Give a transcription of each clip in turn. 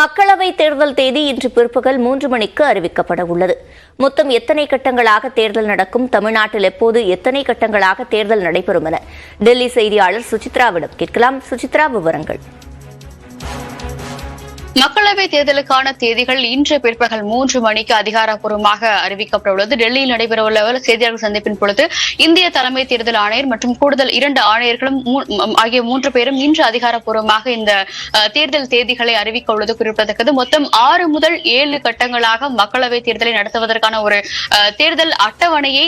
மக்களவை தேர்தல் தேதி இன்று பிற்பகல் மூன்று மணிக்கு அறிவிக்கப்பட உள்ளது. மொத்தம் எத்தனை கட்டங்களாக தேர்தல் நடக்கும்? தமிழ்நாட்டில் எப்போது எத்தனை கட்டங்களாக தேர்தல் நடைபெறும் என? டெல்லி செய்தியாளர் சுசித்ராவிடம் கேட்கலாம். சுசித்ரா விவரங்கள். மக்களவை தேர்தலுக்கான தேதிகள் இன்று பிற்பகல் மூன்று மணிக்கு அதிகாரப்பூர்வமாக அறிவிக்கப்பட்டுள்ளது. டெல்லியில் நடைபெறவுள்ள செய்தியாளர் சந்திப்பின் பொழுது இந்திய தலைமை தேர்தல் ஆணையர் மற்றும் கூடுதல் இரண்டு ஆணையர்களும் ஆகிய மூன்று பேரும் இன்று அதிகாரப்பூர்வமாக இந்த தேர்தல் தேதிகளை அறிவிக்க உள்ளது குறிப்பிடத்தக்கது. மொத்தம் ஆறு முதல் ஏழு கட்டங்களாக மக்களவை தேர்தலை நடத்துவதற்கான ஒரு அஹ், தேர்தல் அட்டவணையை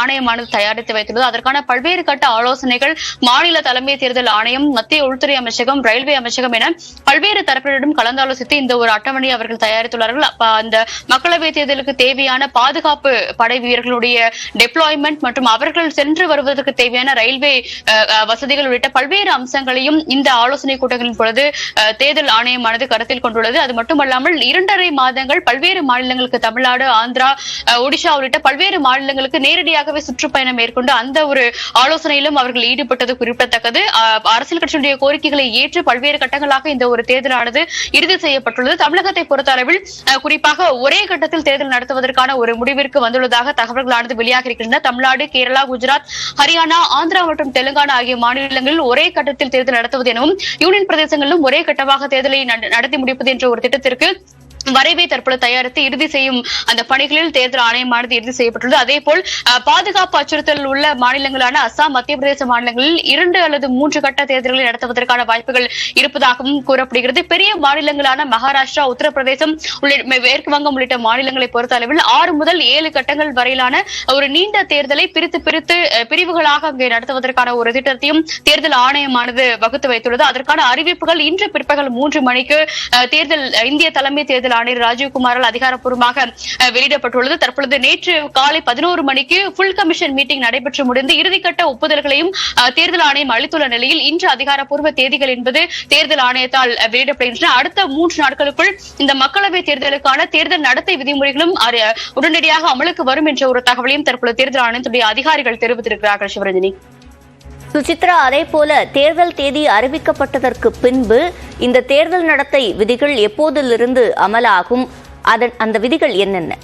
ஆணையமானது தயாரித்து வைத்துள்ளது. அதற்கான பல்வேறு கட்ட ஆலோசனைகள் மாநில தலைமை தேர்தல் ஆணையம் மத்திய உள்துறை அமைச்சகம் ரயில்வே அமைச்சகம் என பல்வேறு தரப்பினரிடம் கலந்தாலோசித்து இந்த ஒரு அட்டவணையை அவர்கள் தயாரித்துள்ளார்கள். அப்ப அந்த மக்களவை தேர்தலுக்கு தேவையான பாதுகாப்பு படை வீரர்களுடைய டெப்ளாய்மெண்ட் மற்றும் அவர்கள் சென்று வருவதற்கு தேவையான ரயில்வே வசதிகள் உள்ளிட்ட பல்வேறு அம்சங்களையும் இந்த ஆலோசனை கூட்டங்களின் பொழுது தேர்தல் ஆணையமானது கருத்தில் கொண்டுள்ளது. அது மட்டுமல்லாமல் இரண்டரை மாதங்கள் பல்வேறு மாநிலங்களுக்கு தமிழ்நாடு ஆந்திரா அஹ், ஒடிஷா உள்ளிட்ட பல்வேறு மாநிலங்களுக்கு நேரடியாகவே சுற்றுப்பயணம் மேற்கொண்டு அந்த ஒரு ஆலோசனையிலும் அவர்கள் ஈடுபட்டது குறிப்பிடத்தக்கது. அஹ், அரசியல் கட்சியுடைய கோரிக்கைகளை ஏற்று பல்வேறு கட்டங்களாக இந்த ஒரு தேர்தலானது இறுதி செய்யப்பட்டுள்ளது. தமிழகத்தை பொறுத்தளவில் அளவில் குறிப்பாக ஒரே கட்டத்தில் தேர்தல் நடத்துவதற்கான ஒரு முடிவிற்கு வந்துள்ளதாக தகவல்களானது வெளியாக இருக்கின்றன தமிழ்நாடு கேரளா குஜராத் ஹரியானா ஆந்திரா மற்றும் தெலுங்கானா ஆகிய மாநிலங்களில் ஒரே கட்டத்தில் தேர்தல் நடத்துவது எனவும் யூனியன் பிரதேசங்களிலும் ஒரே கட்டமாக தேர்தலை நடத்தி முடிப்பது என்ற ஒரு திட்டத்திற்கு வரைவை தற்போது தயாரித்து இறுதி செய்யும் அந்த பணிகளில் தேர்தல் ஆணையமானது இறுதி செய்யப்பட்டுள்ளது. அதே போல் பாதுகாப்பு அச்சுறுத்தல் உள்ள மாநிலங்களான அசாம் மத்திய பிரதேச மாநிலங்களில் இரண்டு அல்லது மூன்று கட்ட தேர்தல்களை நடத்துவதற்கான வாய்ப்புகள் இருப்பதாகவும் கூறப்படுகிறது. பெரிய மாநிலங்களான மகாராஷ்டிரா உத்தரப்பிரதேசம் உள்ளிட்ட மேற்கு வங்கம் உள்ளிட்ட மாநிலங்களை பொறுத்த அளவில் ஆறு முதல் ஏழு கட்டங்கள் வரையிலான ஒரு நீண்ட தேர்தலை பிரித்து பிரித்து பிரிவுகளாக அங்கே நடத்துவதற்கான ஒரு திட்டத்தையும் தேர்தல் ஆணையமானது வகுத்து வைத்துள்ளது. அதற்கான அறிவிப்புகள் இன்று பிற்பகல் மூன்று மணிக்கு தேர்தல் இந்திய தலைமை தேர்தல் ஆணையர் ராஜீவ்குமாரால் அதிகாரப்பூர்வமாக வெளியிடப்பட்டுள்ளது. தற்பொழுது நேற்று காலை பதினோரு மணிக்கு புல் கமிஷன் மீட்டிங் நடைபெற்று முடிந்து இறுதிக்கட்ட ஒப்புதல்களையும் தேர்தல் ஆணையம் அளித்துள்ள நிலையில் இன்று அதிகாரப்பூர்வ தேதிகள் என்பது தேர்தல் ஆணையத்தால் வெளியிடப்படுகின்றன. அடுத்த மூன்று நாட்களுக்குள் இந்த மக்களவை தேர்தலுக்கான தேர்தல் நடத்தை விதிமுறைகளும் உடனடியாக அமலுக்கு வரும் என்ற ஒரு தகவலையும் தற்பொழுது தேர்தல் ஆணையத்துடைய அதிகாரிகள் தெரிவித்திருக்கிறார்கள் சிவரஞ்சனி. சுசித்ரா அதே போல தேர்தல் தேதி அறிவிக்கப்பட்டதற்கு பின்பு இந்த தேர்தல் நடத்தை விதிகள் எப்போதிலிருந்து அமலாகும்? அதன் அந்த விதிகள் என்னென்ன?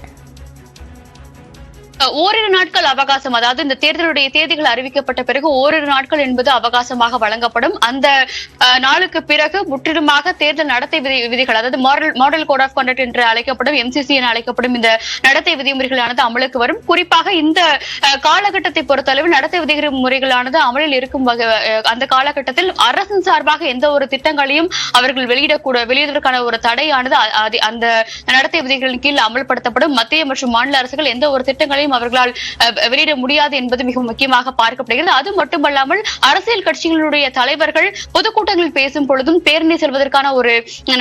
ஓரிரு நாட்கள் அவகாசம். அதாவது இந்த தேர்தலுடைய தேதிகள் அறிவிக்கப்பட்ட பிறகு ஓரிரு நாட்கள் என்பது அவகாசமாக வழங்கப்படும். அந்த நாளுக்கு பிறகு முற்றிலுமாக தேர்தல் நடத்தை விதி விதிகள் அதாவது model model code of conduct என்று அழைக்கப்படும் எம்சிசி என அழைக்கப்படும் இந்த நடத்தை விதிமுறைகளானது அமலுக்கு வரும். குறிப்பாக இந்த காலகட்டத்தை பொறுத்தளவில் நடத்தை விதிமுறைகளானது அமலில் இருக்கும் வகை- அந்த காலகட்டத்தில் அரசின் சார்பாக எந்த ஒரு திட்டங்களையும் அவர்கள் வெளியிடக்கூட வெளியிடுவதற்கான ஒரு தடையானது அந்த நடத்தை விதிகளின் கீழ் அமல்படுத்தப்படும். மத்திய மற்றும் மாநில அரசுகள் எந்த ஒரு திட்டங்களையும் அவர்களால் வெளியிட முடியாது என்பது மிக முக்கியமாக பார்க்கப்படுகிறது. அது மட்டுமல்லாமல் அரசியல் கட்சிகளுடைய தலைவர்கள் பொதுக்கூட்டங்களில் பேசும் பொழுதும் பேரணி செல்வதற்கான ஒரு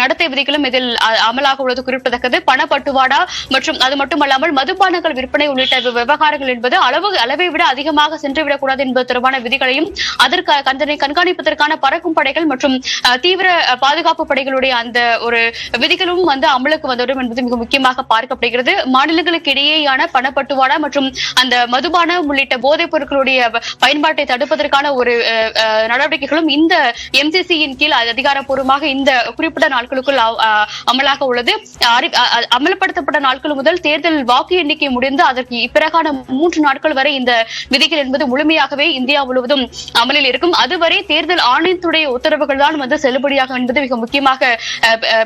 நடத்தை விதிகளும் இதில் அமலாக உள்ளது குறிப்பிடத்தக்கது. பணப்பட்டுவாடா மற்றும் அது மட்டுமல்லாமல் மதுபானங்கள் விற்பனை உள்ளிட்ட விவகாரங்கள் என்பது அளவு அளவை விட அதிகமாக சென்றுவிடக்கூடாது என்பது தொடர்பான விதிகளையும் அதற்கு அதனை கண்காணிப்பதற்கான பறக்கும் படைகள் மற்றும் தீவிர பாதுகாப்பு படைகளுடைய அந்த ஒரு விதிகளும் வந்து அமலுக்கு வந்துவிடும் என்பது மிக முக்கியமாக பார்க்கப்படுகிறது. மாநிலங்களுக்கு இடையேயான பணப்பட்டுவாடா மற்றும் அந்த மதுபானம் உள்ளிட்ட போதைப் பொருட்களுடைய பயன்பாட்டை தடுப்பதற்கான ஒரு நடவடிக்கைகளும் இந்த எம்சிசியின் கீழ் அதிகாரப்பூர்வமாக இந்த குறிப்பிட்ட நாட்களுக்குள் அமலாக உள்ளது. அமல்படுத்தப்பட்ட நாட்கள் முதல் தேர்தல் வாக்கு எண்ணிக்கை முடிந்து அதற்கு இப்பிறகான மூன்று நாட்கள் வரை இந்த விதிகள் என்பது முழுமையாகவே இந்தியா முழுவதும் அமலில் இருக்கும். அதுவரை தேர்தல் ஆணையத்துடைய உத்தரவுகள் தான் வந்து செல்லுபடியாகும் என்பது மிக முக்கியமாக அஹ்,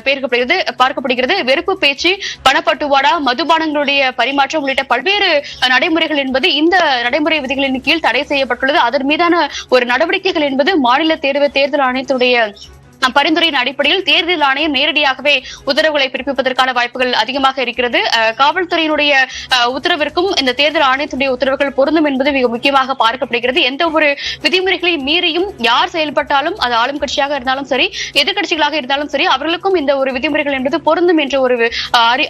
பார்க்கப்படுகிறது. வெறுப்பு பேச்சு பணப்பட்டுவாடா மதுபானங்களுடைய பரிமாற்றம் உள்ளிட்ட பல்வேறு நடைமுறைகள் என்பது இந்த நடைமுறை விதிகளின் கீழ் தடை செய்யப்பட்டுள்ளது. அதன் மீதான ஒரு நடவடிக்கைகள் என்பது மாநில தேர்வு தேர்தல் ஆணையத்துடைய அஹ், பரிந்துரையின் அடிப்படையில் தேர்தல் ஆணையம் நேரடியாகவே உத்தரவுகளை பிறப்பிப்பதற்கான வாய்ப்புகள் அதிகமாக இருக்கிறது. காவல்துறையினுடைய உத்தரவிற்கும் இந்த தேர்தல் ஆணையத்துடைய உத்தரவுகள் பொருந்தும் என்பது மிக முக்கியமாக பார்க்கப்படுகிறது. எந்த ஒரு விதிமுறைகளை மீறியும் யார் செயல்பட்டாலும் அது ஆளும் கட்சியாக இருந்தாலும் சரி எதிர்கட்சிகளாக இருந்தாலும் சரி அவர்களுக்கும் இந்த ஒரு விதிமுறைகள் என்பது பொருந்தும் என்ற ஒரு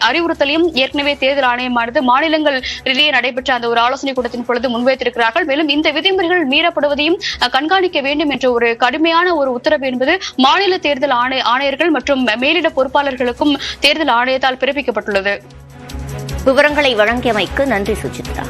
அறிவுறுத்தலையும் ஏற்கனவே தேர்தல் ஆணையமானது மாநிலங்கள் இடையே நடைபெற்ற அந்த ஒரு ஆலோசனை கூட்டத்தின் பொழுது முன்வைத்திருக்கிறார்கள். மேலும் இந்த விதிமுறைகள் மீறப்படுவதையும் கண்காணிக்க வேண்டும் என்ற ஒரு கடுமையான ஒரு உத்தரவு என்பது மாநில தேர்தல் ஆணைய ஆணையர்கள் மற்றும் மேலிட பொறுப்பாளர்களுக்கும் தேர்தல் ஆணையத்தால் பிறப்பிக்கப்பட்டுள்ளது. விவரங்களை வழங்கியமைக்கு நன்றி சுஜித்ரா